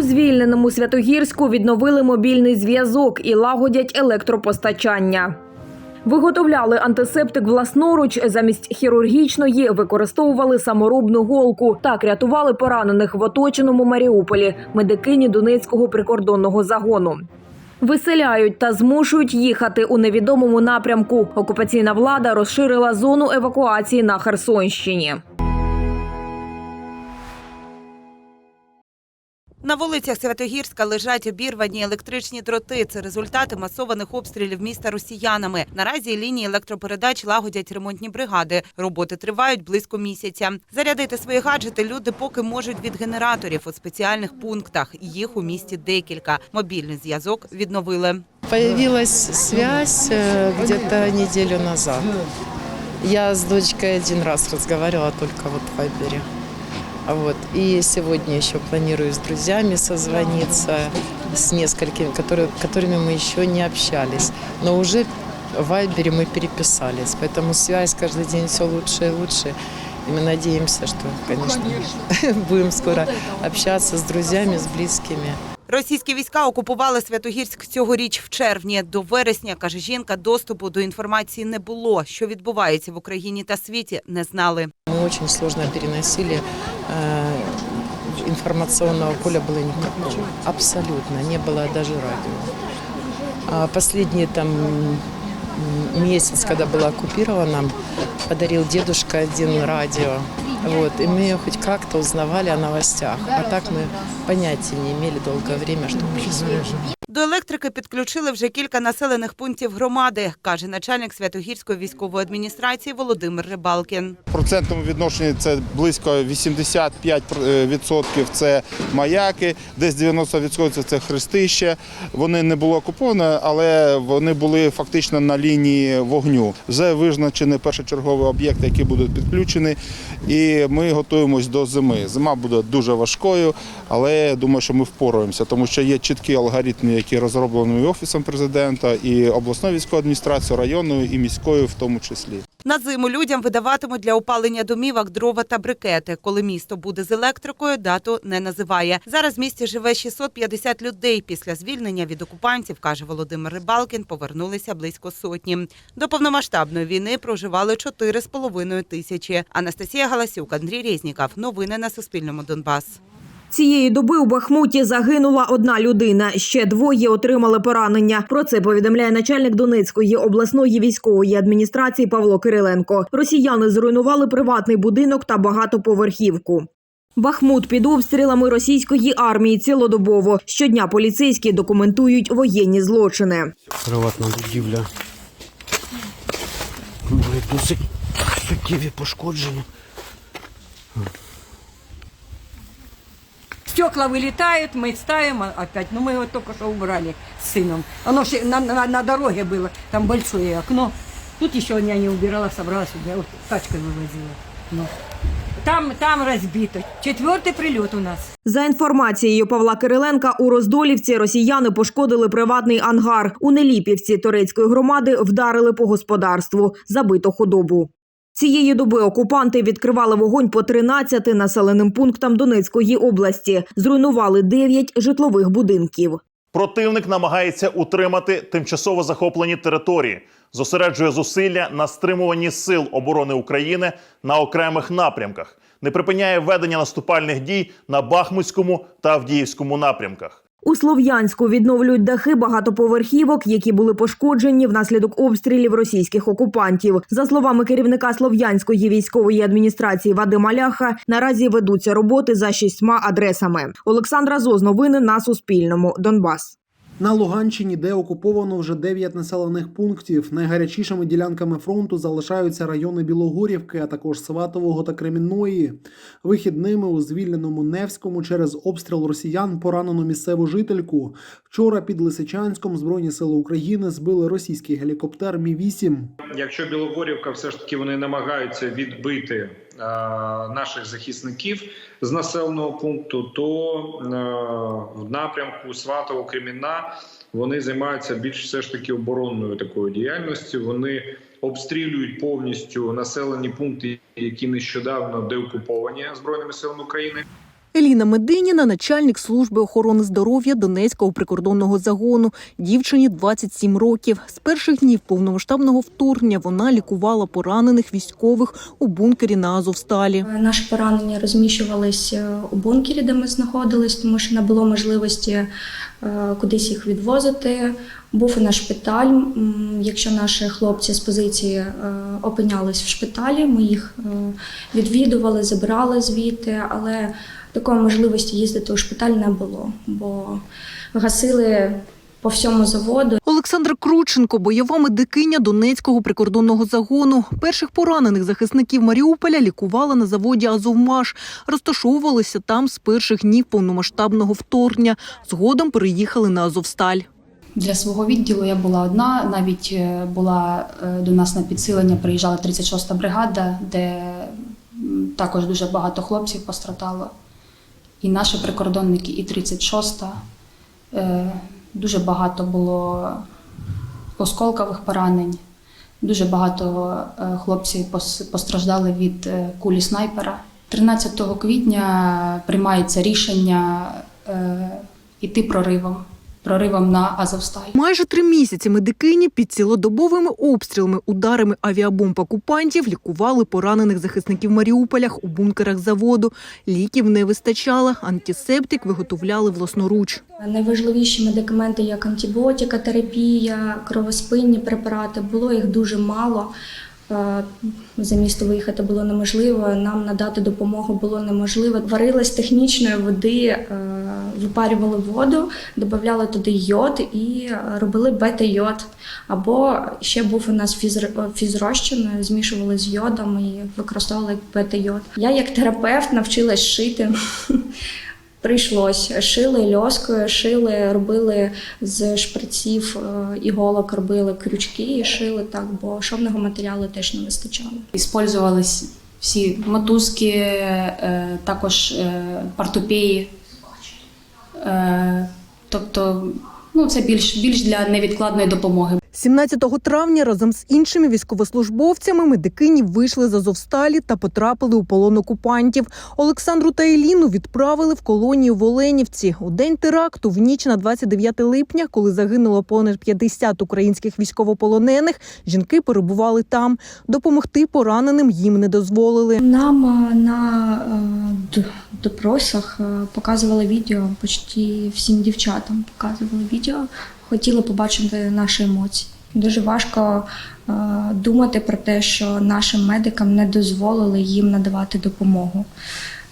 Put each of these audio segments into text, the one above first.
У звільненому Святогірську відновили мобільний зв'язок і лагодять електропостачання. Виготовляли антисептик власноруч замість хірургічної, використовували саморобну голку. Так рятували поранених в оточеному Маріуполі медикині Донецького прикордонного загону. Виселяють та змушують їхати у невідомому напрямку. Окупаційна влада розширила зону евакуації на Херсонщині. На вулицях Святогірська лежать обірвані електричні дроти. Це результати масованих обстрілів міста росіянами. Наразі лінії електропередач лагодять ремонтні бригади. Роботи тривають близько місяця. Зарядити свої гаджети люди поки можуть від генераторів у спеціальних пунктах. Їх у місті декілька. Мобільний зв'язок відновили. Появилась связь э, где-то неделю назад. Я с дочкой один раз разговаривала только вот в Вайбере. А Вот. И сегодня еще планирую с друзьями созвониться, с несколькими, которые, которыми мы еще не общались. Но уже в Вайбере мы переписались, поэтому связь каждый день все лучше и лучше. И мы надеемся, что, конечно, будем скоро общаться с друзьями, с близкими. Російські війська окупували Святогірськ цьогоріч в червні. До вересня, каже жінка, доступу до інформації не було. Що відбувається в Україні та світі, не знали. Очень сложно переносили. э, Информационного поля было никакого. Абсолютно. Не было даже радио. А последний там месяц, когда было оккупировано, подарил дедушка один радио. Вот, и мы хоть как-то узнавали о новостях. А так мы понятия не имели долгое время, что происходит. До електрики підключили вже кілька населених пунктів громади, каже начальник Святогірської військової адміністрації Володимир Рибалкін. В процентному відношенні це близько 85% це маяки, десь 90% це хрестище. Вони не були окуповані, але вони були фактично на лінії вогню. Вже визначені першочергові об'єкти, які будуть підключені, і ми готуємось до зими. Зима буде дуже важкою, але я думаю, що ми впораємося, тому що є чіткі алгоритми, які розроблені офісом президента, і обласною військовою адміністрацією, районною і міською, в тому числі. На зиму людям видаватимуть для опалення домівок дрова та брикети. Коли місто буде з електрикою, дату не називає. Зараз в місті живе 650 людей. Після звільнення від окупантів, каже Володимир Рибалкін, повернулися близько сотні. До повномасштабної війни проживали 4,5 тисячі. Анастасія Галасюк, Андрій Резніков. Новини на Суспільному Донбас. Цієї доби у Бахмуті загинула одна людина. Ще двоє отримали поранення. Про це повідомляє начальник Донецької обласної військової адміністрації Павло Кириленко. Росіяни зруйнували приватний будинок та багатоповерхівку. Бахмут під обстрілами російської армії цілодобово. Щодня поліцейські документують воєнні злочини. Приватна будівля. Були досить суттєві пошкодження Стекла вылетают, мы ставим а- опять. Ну, мы его только что убрали с сыном. Оно же на, на, на дороге было, там большое окно. Тут еще я не убирала, собрала сюда, вот тачкой вывозила. Ну. Там, там разбито. Четвертый прилет у нас. За інформацією Павла Кириленка, у Роздолівці росіяни пошкодили приватний ангар. У Неліпівці Торецької громади вдарили по господарству, забито худобу. Цієї доби окупанти відкривали вогонь по 13 населеним пунктам Донецької області. Зруйнували 9 житлових будинків. Противник намагається утримати тимчасово захоплені території, зосереджує зусилля на стримуванні сил оборони України на окремих напрямках, не припиняє ведення наступальних дій на Бахмутському та Авдіївському напрямках. У Слов'янську відновлюють дахи багатоповерхівок, які були пошкоджені внаслідок обстрілів російських окупантів. За словами керівника Слов'янської військової адміністрації Вадима Ляха, наразі ведуться роботи за шістьма адресами. Олександра Зоз, новини на Суспільному. Донбас. На Луганщині, де окуповано вже 9 населених пунктів, найгарячішими ділянками фронту залишаються райони Білогорівки, а також Сватового та Кремінної. Вихідними у звільненому Невському через обстріл росіян поранено місцеву жительку. Вчора під Лисичанськом Збройні сили України збили російський гелікоптер Мі 8 Якщо Білогорівка все ж таки вони намагаються відбити наших захисників з населеного пункту, то е, в напрямку Сватово Кремінна вони займаються більш все ж таки оборонною такою діяльністю. Вони обстрілюють повністю населені пункти, які нещодавно деокуповані збройними силами України. Еліна Мединіна, начальник служби охорони здоров'я Донецького прикордонного загону. Дівчині 27 років. З перших днів повномасштабного вторгнення вона лікувала поранених військових у бункері на Азовсталі. Наші поранені розміщувалися е, у бункері, де ми знаходились, тому що не було можливості е, кудись їх відвозити. Був і наш шпиталь. Якщо наші хлопці з позиції е, опинялись в шпиталі, ми їх е, відвідували, забирали звідти, але такої можливості їздити у шпиталь не було, бо гасили по всьому заводу. Олександра Крученко, бойова медикиня Донецького прикордонного загону. Перших поранених захисників Маріуполя лікувала на заводі Азовмаш. Розташовувалися там з перших днів повномасштабного вторгнення. Згодом переїхали на Азовсталь. Для свого відділу я була одна. Навіть е, була е, до нас на підсилення, приїжджала 36-та бригада, де також дуже багато хлопців постраждало. І наші прикордонники, і 36-та. Е, Дуже багато було осколкових поранень. Дуже багато хлопців постраждали від кулі снайпера. 13 квітня приймається рішення іти проривом, проривом на Азовсталь. Майже три місяці медикині під цілодобовими обстрілами, ударами авіабомб окупантів лікували поранених захисників Маріуполях у бункерах заводу. Ліків не вистачало, антисептик виготовляли власноруч. Найважливіші медикаменти, як антибіотика, терапія, кровоспинні препарати, було їх дуже мало. За місто виїхати було неможливо, нам надати допомогу було неможливо. Варили з технічної води, е, випарювали воду, додавали туди йод і робили бета-йод. Або ще був у нас фізр- фізрозчин, змішували з йодом і використовували бета-йод. Я як терапевт навчилась шити. Прийшлось шили льоскою, шили, робили з шприців е, іголок, робили крючки і шили так, бо шовного матеріалу теж не вистачало. Іспользувались всі мотузки, е, також е, портупеї. Е, Тобто, ну, це більш, більш для невідкладної допомоги. 17 травня разом з іншими військовослужбовцями медикині вийшли з Азовсталі та потрапили у полон окупантів. Олександру та Еліну відправили в колонію в Оленівці. У день теракту, в ніч на 29 липня, коли загинуло понад 50 українських військовополонених, жінки перебували там. Допомогти пораненим їм не дозволили. Нам е, на е, допросах е, показували відео, почти всім дівчатам показували відео, хотіли побачити наші емоції. Дуже важко е, думати про те, що нашим медикам не дозволили їм надавати допомогу.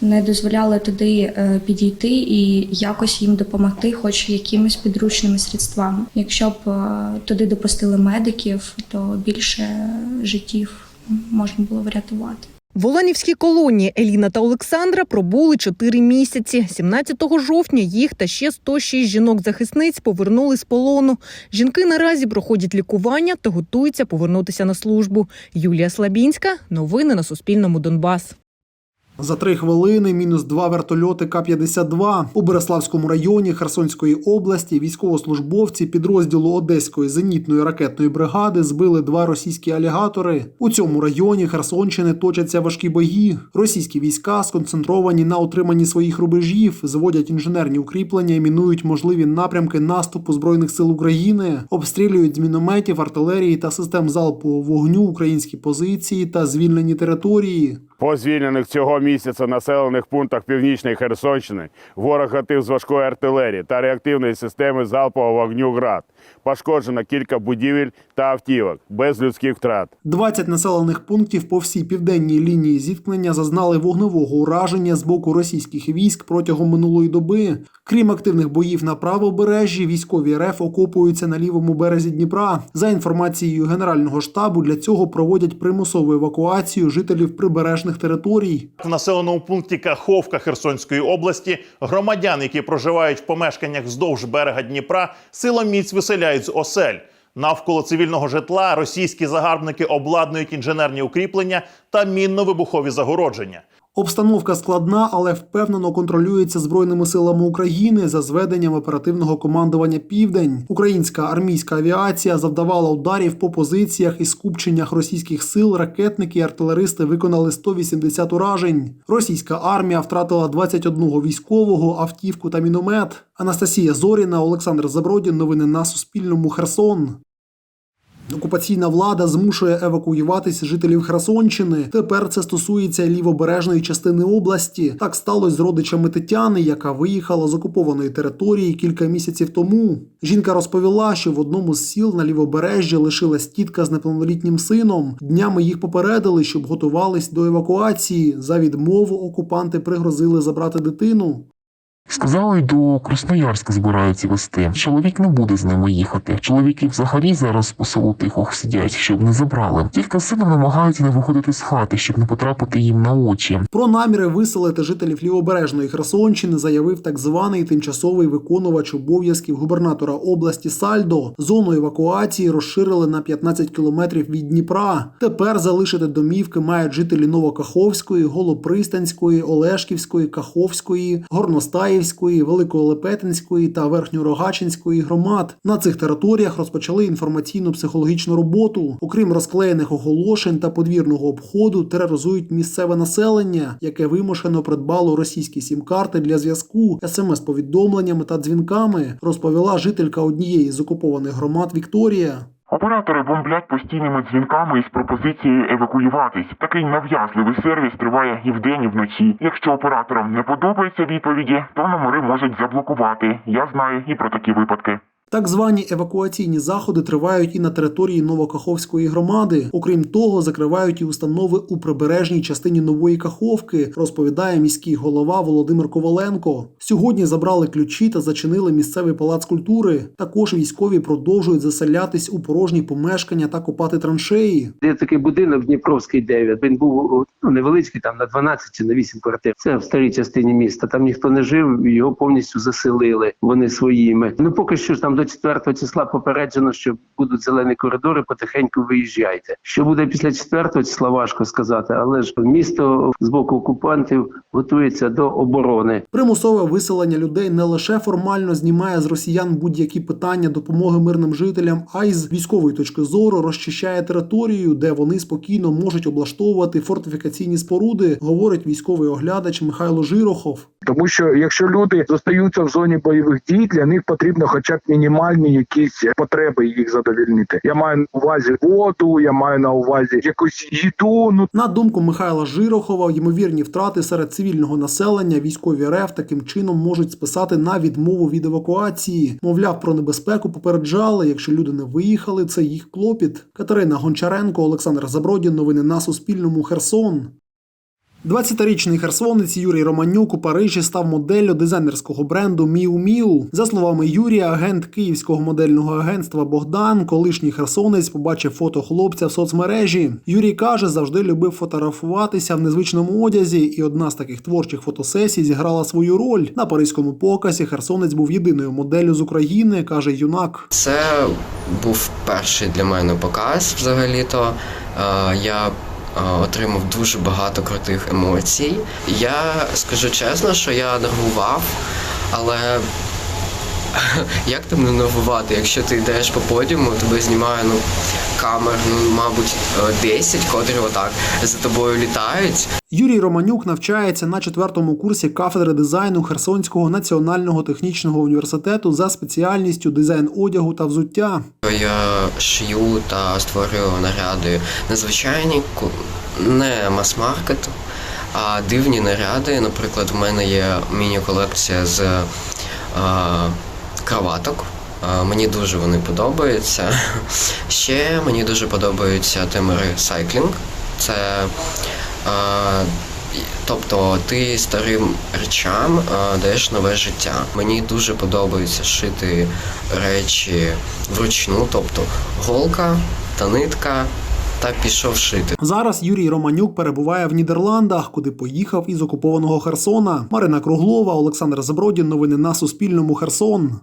Не дозволяли туди е, підійти і якось їм допомогти, хоч якимись підручними средствами. Якщо б е, туди допустили медиків, то більше життів можна було врятувати. В Оленівській колонії Еліна та Олександра пробули 4 місяці. 17 жовтня їх та ще 106 жінок-захисниць повернули з полону. Жінки наразі проходять лікування та готуються повернутися на службу. Юлія Слабінська. Новини на Суспільному. Донбас. За три хвилини мінус два вертольоти К-52 у Береславському районі Херсонської області. Військовослужбовці підрозділу Одеської зенітної ракетної бригади збили два російські алігатори. У цьому районі Херсонщини точаться важкі бої. Російські війська сконцентровані на утриманні своїх рубежів, зводять інженерні укріплення і мінують можливі напрямки наступу збройних сил України, обстрілюють з мінометів, артилерії та систем залпового вогню українські позиції та звільнені території. По звільнених цього місяця населених пунктах Північної Херсонщини ворог гатив з важкої артилерії та реактивної системи залпового вогню ГРАД. Пошкоджено кілька будівель та автівок без людських втрат. 20 населених пунктів по всій південній лінії зіткнення зазнали вогневого ураження з боку російських військ протягом минулої доби. Крім активних боїв на правобережжі, військові РФ окопуються на лівому березі Дніпра. За інформацією Генерального штабу, для цього проводять примусову евакуацію жителів прибережних територій. В населеному пункті Каховка Херсонської області громадян, які проживають в помешканнях вздовж берега Дніпра, силоміць виселяють з осель. Навколо цивільного житла російські загарбники обладнують інженерні укріплення та мінно-вибухові загородження. Обстановка складна, але впевнено контролюється збройними силами України за зведенням оперативного командування Південь. Українська армійська авіація завдавала ударів по позиціях і скупченнях російських сил. Ракетники і артилеристи виконали 180 уражень. Російська армія втратила 21 військового, автівку та міномет. Анастасія Зоріна, Олександр Забродін. Новини на Суспільному. Херсон. Окупаційна влада змушує евакуюватися жителів Херсонщини. Тепер це стосується лівобережної частини області. Так сталося з родичами Тетяни, яка виїхала з окупованої території кілька місяців тому. Жінка розповіла, що в одному з сіл на лівобережжі лишилась тітка з неповнолітнім сином. Днями їх попередили, щоб готувались до евакуації. За відмову окупанти пригрозили забрати дитину. Сказали, до Красноярська збираються вести. Чоловік не буде з ними їхати. Чоловіки взагалі зараз по селу тихо сидять, щоб не забрали. Тільки з сином намагаються не виходити з хати, щоб не потрапити їм на очі. Про наміри виселити жителів лівобережної Херсонщини заявив так званий тимчасовий виконувач обов'язків губернатора області Сальдо. Зону евакуації розширили на 15 кілометрів від Дніпра. Тепер залишити домівки мають жителі Новокаховської, Голопристанської, Олешківської, Каховської, Горностаївської, Великолепетинської та Верхньорогачинської громад. На цих територіях розпочали інформаційно-психологічну роботу. Окрім розклеєних оголошень та подвірного обходу, тероризують місцеве населення, яке вимушено придбало російські сім-карти для зв'язку, смс-повідомленнями та дзвінками, розповіла жителька однієї з окупованих громад Вікторія. Оператори бомблять постійними дзвінками із пропозицією евакуюватись. Такий нав'язливий сервіс триває і вдень, і вночі. Якщо операторам не подобаються відповіді, то номери можуть заблокувати. Я знаю і про такі випадки. Так звані евакуаційні заходи тривають і на території Новокаховської громади. Окрім того, закривають і установи у прибережній частині Нової Каховки, розповідає міський голова Володимир Коваленко. Сьогодні забрали ключі та зачинили місцевий палац культури. Також військові продовжують заселятись у порожні помешкання та копати траншеї. Є такий будинок Дніпровський 9. Він був ну, невеличкий, там на 12 чи на 8 квартир. Це в старій частині міста. Там ніхто не жив, його повністю заселили. Вони своїми. Ну поки що там до 4 числа попереджено, що будуть зелені коридори. Потихеньку виїжджайте. Що буде після 4 числа, важко сказати, але ж місто з боку окупантів готується до оборони. Примусове виселення людей не лише формально знімає з росіян будь-які питання допомоги мирним жителям, а й з військової точки зору розчищає територію, де вони спокійно можуть облаштовувати фортифікаційні споруди, говорить військовий оглядач Михайло Жирохов. Тому що якщо люди зостаються в зоні бойових дій, для них потрібно хоча б мінімальні якісь потреби їх задовільнити. Я маю на увазі воду, я маю на увазі якусь їду. Ну На думку Михайла Жирохова, ймовірні втрати серед цивільного населення військові РФ таким чином можуть списати на відмову від евакуації. Мовляв, про небезпеку попереджали. Якщо люди не виїхали, це їх клопіт. Катерина Гончаренко, Олександр Забродін. Новини на Суспільному. Херсон. 20-річний херсонець Юрій Романюк у Парижі став моделлю дизайнерського бренду Міу Міу. За словами Юрія, агент київського модельного агентства Богдан, колишній херсонець, побачив фото хлопця в соцмережі. Юрій каже, завжди любив фотографуватися в незвичному одязі, і одна з таких творчих фотосесій зіграла свою роль. На паризькому показі херсонець був єдиною моделлю з України, каже юнак. Це був перший для мене показ взагалі-то. Е, Я отримав дуже багато крутих емоцій. Я скажу чесно, що я нервував, але як там не нервувати, якщо ти йдеш по подіуму, тебе знімає ну, камер, ну, мабуть, е, 10, котрі отак за тобою літають. Юрій Романюк навчається на четвертому курсі кафедри дизайну Херсонського національного технічного університету за спеціальністю дизайн одягу та взуття. Я шию та створюю наряди незвичайні, не мас-маркету, а дивні наряди. Наприклад, в мене є міні-колекція з е, краваток. Е, Мені дуже вони подобаються. Ще мені дуже подобаються теми ресайклінг. Це е, Тобто ти старим речам е, даєш нове життя. Мені дуже подобається шити речі вручну, тобто голка та нитка, та пішов шити. Зараз Юрій Романюк перебуває в Нідерландах, куди поїхав із окупованого Херсона. Марина Круглова, Олександр Забродін. Новини на Суспільному. Херсон.